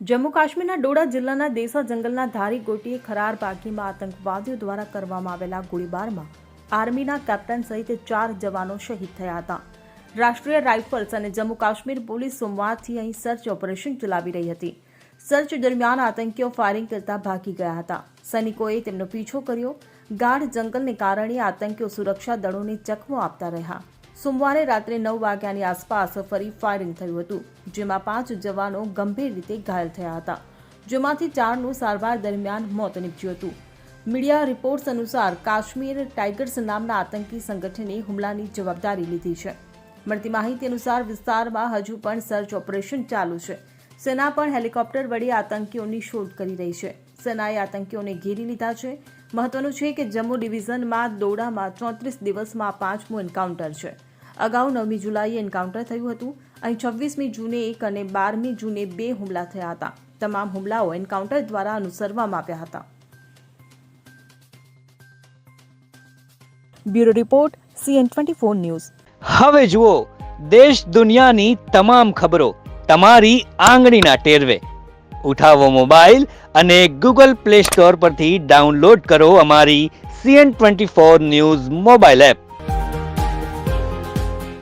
જમ્મુ કાશ્મીરના ડોડા જિલ્લાના દેસા જંગલના ધારી ગોટીએ ખરાર બાગીમાં આતંકવાદીઓ દ્વારા કરવામાં આવેલા ગોળીબારમાં આર્મીના કેપ્ટન સહિત ચાર જવાનો શહીદ થયા હતા. રાષ્ટ્રીય રાઇફલ્સ અને જમ્મુ કાશ્મીર પોલીસ સોમવારથી અહીં સર્ચ ઓપરેશન ચલાવી રહી હતી. સર્ચ દરમિયાન આતંકીઓ ફાયરિંગ કરતા ભાગી ગયા હતા. સૈનિકોએ તેમનો પીછો કર્યો. ગાઢ જંગલને કારણે આતંકીઓ સુરક્ષા દળોને ચકમો આપતા રહ્યા. સોમવારે રાત્રે નવ વાગ્યાની આસપાસ ફરી ફાયરિંગ થયું હતું, જેમાં પાંચ જવાનો ગંભીર રીતે ઘાયલ થયા હતા. જેમાંથી ચારનું સારવાર દરમિયાન મોત નીપજ્યું હતું. મીડિયા રિપોર્ટ્સ અનુસાર કાશ્મીર ટાઇગર્સ નામના આતંકી સંગઠને હુમલાની જવાબદારી લીધી છે. મળતી માહિતી અનુસાર વિસ્તારમાં હજુ પણ સર્ચ ઓપરેશન ચાલુ છે. સેના પણ હેલિકોપ્ટર વડે આતંકીઓની શોધ કરી રહી છે. સેનાએ આતંકીઓને ઘેરી લીધા છે. મહત્વનું છે કે જમ્મુ ડિવિઝનમાં દોડામાં ચોત્રીસ દિવસમાં પાંચમું એન્કાઉન્ટર છે. અગાઉ નવમી જુલાઈએ એન્કાઉન્ટર થયું હતું. અહીં છવ્વીસમી જૂને એક અને બારમી જૂને બે હુમલા થયા હતા. તમામ હુમલાઓ એન્કાઉન્ટર દ્વારા અનુસરવામાં આવ્યા હતા. Bureau report, CN twenty four news. હવે જુઓ, દેશ દુનિયાની તમામ ખબરો તમારી આંગળીના ટેરવે. ઉઠાવો મોબાઈલ અને ગૂગલ પ્લે સ્ટોર પરથી ડાઉનલોડ કરો અમારી CN twenty four news mobile app.